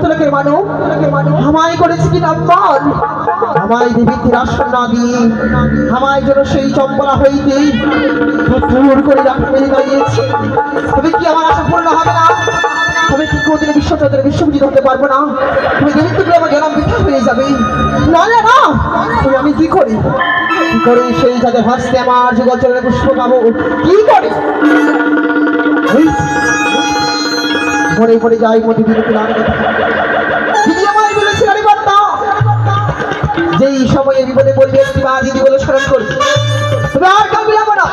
মর্তলোকের মানব আমায় করেছে কি নাম্বার আমায় দেবীতে আসন না দিয়ে, আমায় যেন সেই চম্পলা হইতে দূর করে রাখতে দাঁড়িয়েছে তবে কি আমার আশা পূর্ণ হবে না? তবে কি কোনদিন বিশ্বচন্দ্রের বিশ্ববিজিত হতে পারব না? তুমি দেবী তুমি আমার জন্ম বৃথা হয়ে যাবে। না না না তুমি আমি কি করি? কি করে সেই যাদের হাসতে আমার যুগচরণে পুষ্প পাবো? কি করে? মনে পড়ে যাই মধ্যে দিনে পেলাম যেই সময়ে বিপদে পড়বে মা দিদি বলে স্মরণ করবে তবে আর কেউ বিলাবো না।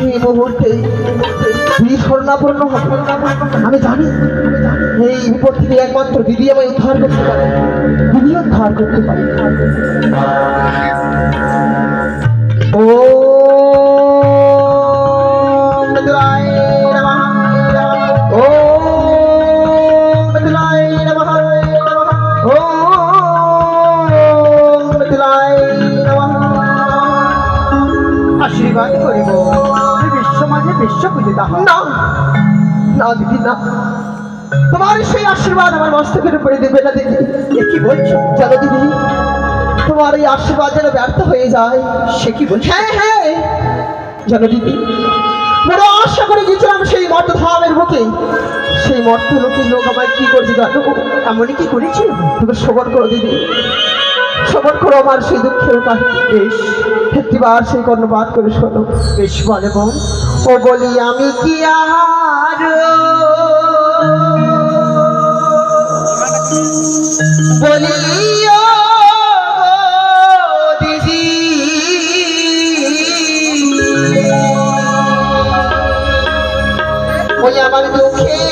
এই মুহূর্তে দিদি স্বর্ণাপন্ন হবে। আমি জানি, এই বিপদ থেকে একমাত্র দিদি আমায় উদ্ধার করতে পারে। দিদি উদ্ধার করতে পারে। ও বিশ্ব মাঝে বিশ্ব না না দিদি না। তোমার সেই আশীর্বাদ আমার মস্তকের উপরে দেবে না দিদি। এ কি বলছো? জানো দিদি তোমার এই আশীর্বাদ যেন ব্যর্থ হয়ে যায় সে কি বলছো? হ্যাঁ হ্যাঁ। জানো দিদি বড় আশা করে গেছিলাম সেই মর্তধামের বুকে সেই মর্ত লোকের লোক আমায় কি করছে জানো? এমনই কি করেছি তুমি শ্রবণ করো দিদি। শ্রবণ করো আমার সেই দুঃখের কাহিনী বেশ একটিবার সেই কর্ণপাত করে শোনো। বেশ বলে বোন ও বলি আমি কি আর? বলি আমার দুঃখের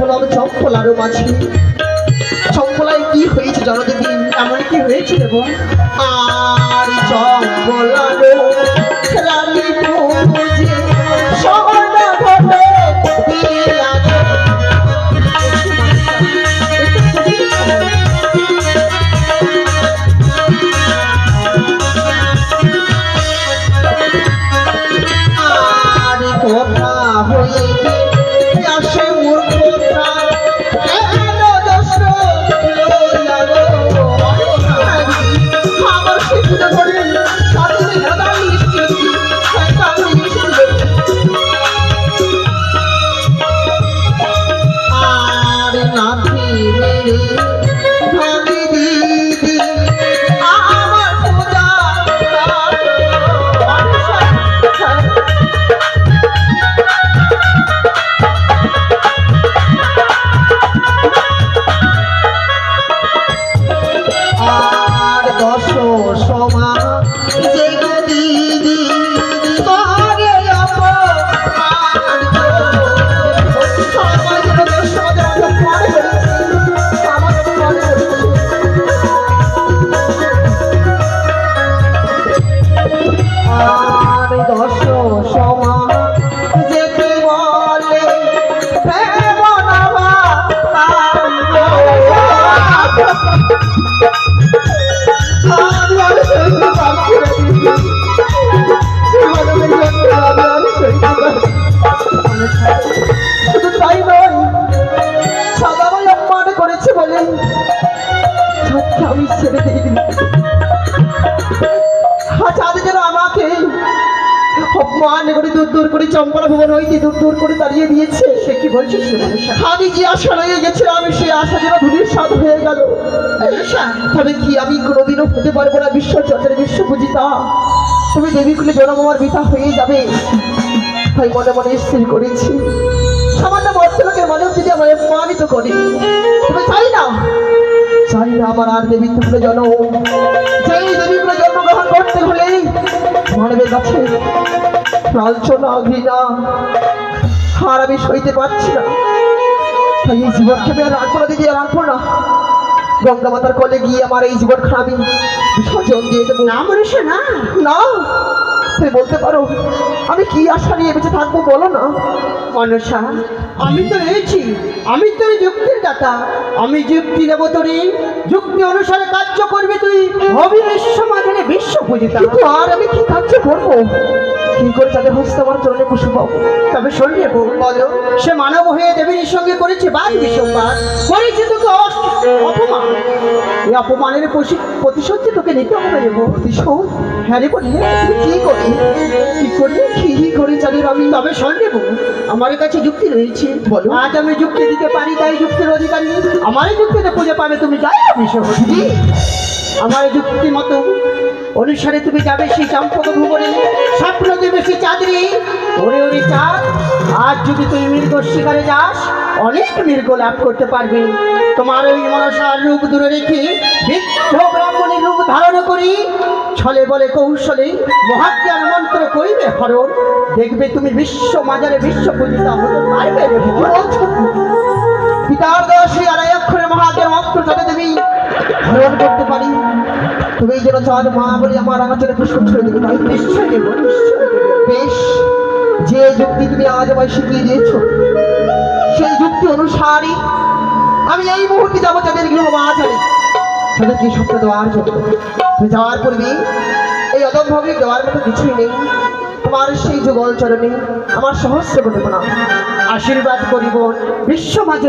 হলাম চম্পলারও মাঝে চম্পলায় কি হয়েছে জানো দেখি? এমন কি হয়েছে বোন আর 那妹妹。আমি ছেড়ে দিয়ে দিই আজ আজ যেন আমাকে অপমান করে দূর দূর করে চম্পলা ভবন হইতে দূর দূর করে তাড়িয়ে দিয়েছে। সে কি মনসা আমি যে আশা রয়ে গেছিলাম আমি সেই আশা যেন ধূলির স্বাদ হয়ে গেল। তবে কি আমি কোনোদিনও হতে পারব না বিশ্ব চন্দ্রের বিশ্ব পূজিতা? তুমি দেবীকুলে জনম আমার বিতা হয়ে যাবে। তাই মনে মনে স্থির করেছি। সামান্য ভদ্রলোকের মানব যদি আমার অপমানিত করে আমার আর দেবী কুলে জন্ম যেই দেবী কুলে জন্মগ্রহণ করতে হলে মানবের কাছে লাঞ্ছনা ঘৃণা। আর আমি সইতে পারছি না। তাই এই জীবনকে আমি আর রাখব না দিদি আর রাখব না। গঙ্গা মাতার কোলে গিয়ে আমার এই জীবন আমি বিসর্জন দিয়ে দেবো। না মনসা না। না। তুমি বলতে পারো। আমি কি আশা নিয়ে বেঁচে থাকব বলো না? মনসা, আমি তো রয়েছি। আমি তো যুক্তির দাতা। আমি যুক্তি দেব তোরে। যুক্তি অনুসারে কার্য করবে তুই। হবি বিশ্ব মাঝারে বিশ্ব পূজিতা। কিন্তু আর আমি কি কার্য করব? কি করে তাদের হস্তে আমার চরণে কুসুম পাবো তবে বউ, বলো, সে মানব হয়ে দেবীর সঙ্গে করেছে বাদ বিষম্বাদ করেছে তোকে অস- অপমান। এই অপমানের প্রতিশোধ যে তোকে নিতে হবে রে প্রতিশোধ? হ্যাঁ রে বললে কি করি কি করি কি করি জানি আমি। তবে শোন রে আমার কাছে যুক্তি রয়েছে। বলো। আজ আমি যুক্তি দিতে পারি তাই যুক্তির অধিকারী। আমার যুক্তিতে পুজো পাবে তুমি। যাই কি আমার যুক্তি মতো। অনুসারে তুমি যাবে সেই চম্পক ভুবনে। স্বপ্ন দেবে সেই চাঁদরি ওরে ওরে চাঁদ, আজ যদি তুমি মৃগ শিকারে যাস, অনেক মৃগ লাভ করতে পারবে। তোমার ওই মনসার রূপ দূরে রেখে বৃদ্ধ ব্রাহ্মণের রূপ ধারণ করি। ছলে বলে কৌশলে মহাজ্ঞান মন্ত্র করিবে হরণ। দেখবে তুমি বিশ্ব মাজারে বিশ্ব পূজিতা হতে পারবে? পিতার সেই আড়াই অক্ষরের মহাদের মন্ত্র যাতে তুমি ধারণ করতে পারি। তুমি যেন চাঁদ মা বলে আমার আগাচলে পুষ্প ছেড়ে দেবে তাই নিশ্চয় দেবো বেশ যে যুক্তি তুমি আজ আমায় শিখিয়ে দিয়েছ সেই যুক্তি অনুসারে আমি এই মুহূর্তে যাব যাদের গৃহ মাঝারে তাদেরকে স্বপ্ন দেওয়ার জন্য তুমি যাওয়ার পূর্বে এই অদম্ভাবে দেওয়ার মতো কিছুই নেই তোমার সেই যুগল চরণে আমার সহস্র করে না আশীর্বাদ করিব বিশ্ব মাঝে